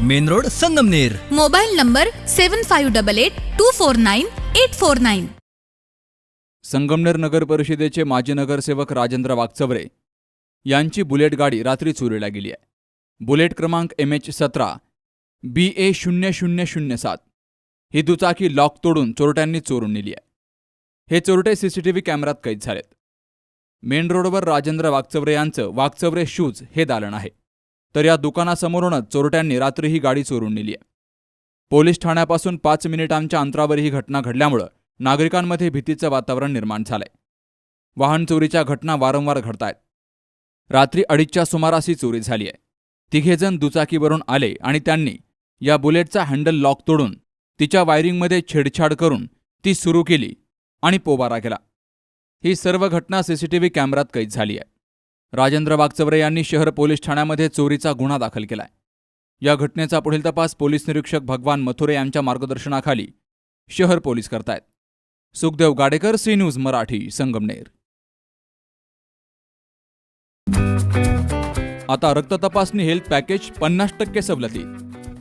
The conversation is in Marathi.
Main road Sangamner. Mobile number seven five double eight two four nine eight four nine Sangamner नगर परिषदेचे माजी नगरसेवक राजेंद्र वागचवरे यांची बुलेट गाडी रात्री चोरीला गेली आहे. बुलेट क्रमांक एम एच सतरा बी ए शून्य शून्य शून्य सात. ही दुचाकी लॉक तोडून चोरट्यांनी चोरून नेली आहे. हे चोरटे सीसीटीव्ही कॅमेऱ्यात कैद झालेत. मेन रोडवर राजेंद्र वागचवरे यांचं वागचवरे शूज हे दालन आहे. तर या दुकानासमोरूनच चोरट्यांनी रात्री ही गाडी चोरून नेली आहे. पोलीस ठाण्यापासून पाच मिनिटांच्या अंतरावर ही घटना घडल्यामुळं नागरिकांमध्ये भीतीचं वातावरण निर्माण झालंय. वाहन चोरीच्या घटना वारंवार घडतायत. रात्री अडीचच्या सुमारास ही चोरी झाली आहे. तिघेजण दुचाकीवरून आले आणि त्यांनी या बुलेटचा हँडल लॉक तोडून तिच्या वायरिंगमध्ये छेडछाड करून ती सुरू केली आणि पोबारा केला ही सर्व घटना सीसीटीव्ही कॅमेऱ्यात कैद झाली आहे. राजेंद्र वागचवरे यांनी शहर पोलीस ठाण्यामध्ये चोरीचा गुन्हा दाखल केलाय. या घटनेचा पुढील तपास पोलीस निरीक्षक भगवान मथुरे यांच्या मार्गदर्शनाखाली शहर पोलीस करतायत. Sukhdev Gadekar C news Marathi Sangamner. आता रक्त तपासणी हेल्थ पॅकेज पन्नास टक्के सवलती.